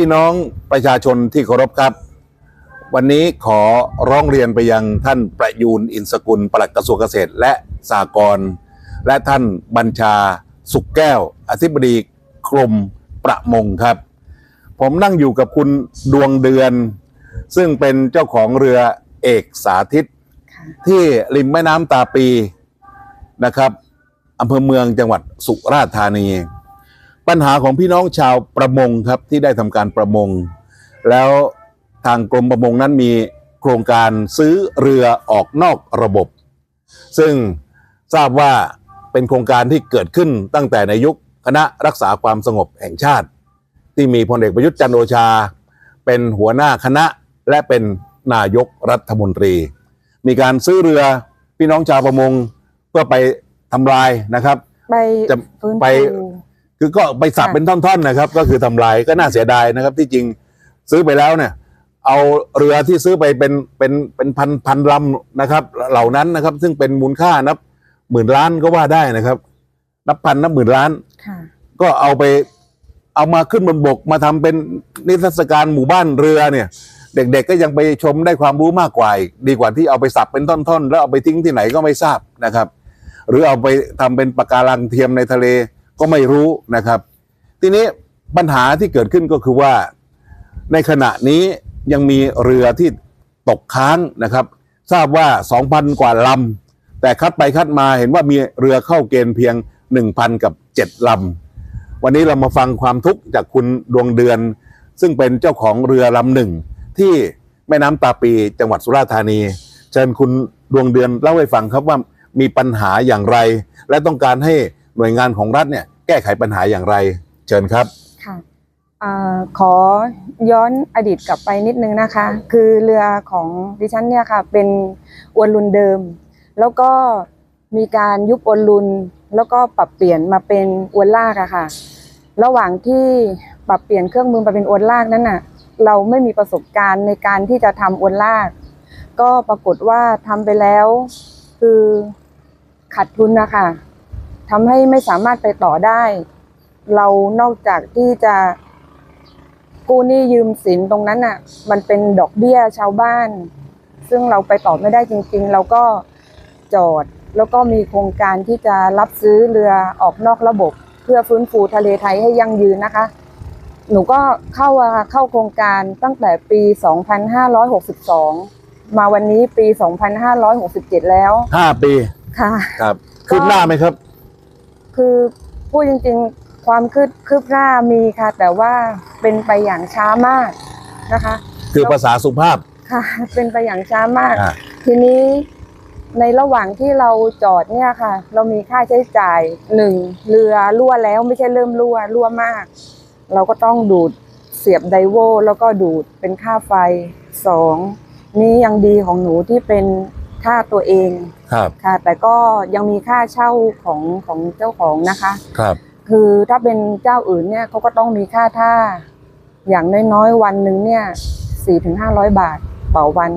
พี่น้องประชาชนที่เคารพครับ วันนี้ขอร้องเรียนไปยังท่านประยูนอินสกุลปลัดกระทรวงเกษตรและสหกรณ์และท่านบัญชาสุขแก้ว อธิบดีกรมประมงครับ ผมนั่งอยู่กับคุณดวงเดือน ซึ่งเป็นเจ้าของเรือเอกสาธิต ที่ริมแม่น้ำตาปีนะครับอำเภอเมืองจังหวัดสุราษฎร์ธานี ปัญหาของพี่น้องชาวประมงครับที่ได้ทำการประมง แล้วทางกรมประมงนั้นมีโครงการซื้อเรือออกนอกระบบ ซึ่งทราบว่าเป็นโครงการที่เกิดขึ้นตั้งแต่ในยุคคณะรักษาความสงบแห่งชาติ ที่มีพลเอกประยุทธ์จันทร์โอชา เป็นหัวหน้าคณะและเป็นนายกรัฐมนตรี มีการซื้อเรือพี่น้องชาวประมงเพื่อไปทำลายนะครับ ไปจะฟื้นไปฟู คือก็ไปสับค่ะเป็นท่อนๆนะครับ ก็คือทำลายก็น่าเสียดายนะครับ ที่จริงซื้อไปแล้วเนี่ย เอาเรือที่ซื้อไปเป็นเป็นเป็นพันพันลำนะครับ เหล่านั้นนะครับ ซึ่งเป็นมูลค่านับหมื่นล้านก็ว่าได้นะครับ นับพันนับหมื่นล้านค่ะก็เอาไปเอามาขึ้นบนบกมาทำเป็นนิทรรศการหมู่บ้านเรือเนี่ย เด็กๆก็ยังไปชมได้ความรู้มากกว่าอีกดีกว่าที่เอาไปสับเป็นท่อนๆ แล้วเอาไปทิ้งที่ไหนก็ไม่ทราบนะครับ หรือเอาไปทำเป็นปะการังเทียมในทะเล ก็ไม่รู้นะครับ ทีนี้ปัญหาที่เกิดขึ้นก็คือว่า ในขณะนี้ยังมีเรือที่ตกค้างนะครับ ทราบว่า 2,000 กว่าลำแต่คัดไปคัดมาเห็นว่ามีเรือเข้าเกณฑ์เพียง 1,000 กับ 7ลำวันนี้เรามาฟังความทุกข์จากคุณดวงเดือน ซึ่งเป็นเจ้าของเรือลำหนึ่งที่แม่น้ำตาปีจังหวัดสุราษฎร์ธานี เชิญคุณดวงเดือนเล่าให้ฟังครับว่ามีปัญหาอย่างไร และต้องการให้ หน่วยงานของรัฐเนี่ยแก้ไขปัญหาอย่างไรเชิญครับค่ะขอย้อนอดีตกลับไปนิดนึงนะคะ คือเรือของดิฉันเนี่ยค่ะเป็นอวนลุนเดิม แล้วก็มีการยุบอวนลุน แล้วก็ปรับเปลี่ยนมาเป็นอวนลากอะค่ะ ระหว่างที่ปรับเปลี่ยนเครื่องมือมาเป็นอวนลากนั้นน่ะเราไม่มีประสบการณ์ในการที่จะทำอวนลาก ก็ปรากฏว่าทำไปแล้ว คือขาดทุนนะคะ ทำให้ไม่สามารถไปต่อได้ เรานอกจากที่จะกู้หนี้ยืมสินตรงนั้นน่ะ มันเป็นดอกเบี้ยชาวบ้าน ซึ่งเราไปต่อไม่ได้จริง ๆ เราก็จอดแล้วก็มีโครงการที่จะรับซื้อเรือออกนอกระบบ เพื่อฟื้นฟูทะเลไทยให้ยั่งยืนนะคะ หนูก็เข้าอะค่ะเข้าโครงการตั้งแต่ปี 2562 มาวันนี้ปี 2567 แล้ว 5 ปี ค่ะ ครับคืบหน้าไหมครับ คือพูดจริงๆความคืบคืบหน้ามีค่ะ แต่ว่าเป็นไปอย่างช้ามากนะคะ คือภาษาสุภาพค่ะ เป็นไปอย่างช้ามาก อ่า ทีนี้ในระหว่างที่เราจอดเนี่ยค่ะ เรามีค่าใช้จ่ายหนึ่งเรือรั่วแล้วไม่ใช่เริ่มรั่วรั่วมาก เราก็ต้องดูดเสียบไดโวแล้วก็ดูดเป็นค่าไฟสองนี่ยังดีของหนูที่เป็น ค่าตัวเองครับค่ะ แต่ก็ยังมีค่าเช่าของของเจ้าของนะคะ ครับ คือถ้าเป็นเจ้าอื่นเนี่ยเขาก็ต้องมีค่าท่า อย่างน้อยๆวันหนึ่งเนี่ยสี่ถึงห้าร้อยบาทต่อวัน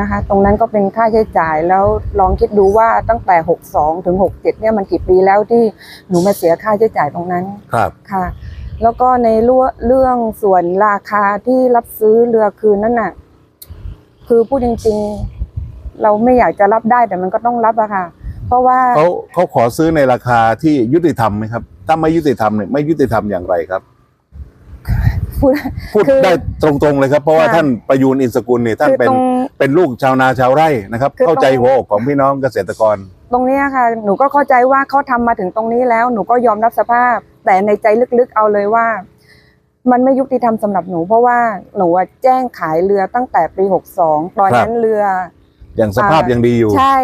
นะคะ ตรงนั้นก็เป็นค่าใช้จ่ายแล้วลองคิดดูว่าตั้งแต่หกสองถึงหกเจ็ดเนี่ยมันกี่ปีแล้วที่หนูมาเสียค่าใช้จ่ายตรงนั้นครับค่ะ แล้วก็ในเรื่องเรื่องส่วนราคาที่รับซื้อเรือคืนนั่นน่ะ คือพูดจริงๆ เราไม่อยากจะรับได้แต่มันก็ต้องรับอะค่ะ เพราะว่าเขาเขาขอซื้อในราคาที่ยุติธรรมไหมครับ ถ้าไม่ยุติธรรมเนี่ยไม่ยุติธรรมอย่างไรครับ พูดพูดคือ ได้ตรงๆเลยครับ เพราะว่าค่ะท่านประยูนอินสกุลเนี่ยท่านคือเป็นตรงเป็นลูกชาวนาชาวไร่นะครับ คือเข้าใจตรงหัวอกของพี่น้องเกษตรกร ตรงเนี้ยค่ะ หนูก็เข้าใจว่าเขาทำมาถึงตรงนี้แล้ว หนูก็ยอมรับสภาพ แต่ในใจลึกๆเอาเลยว่า มันไม่ยุติธรรมสำหรับหนู เพราะว่าหนูอะแจ้งขายเรือตั้งแต่ปี 62 ตอนนั้นเรือ อย่างสภาพยัยังดีอยู่ ใช่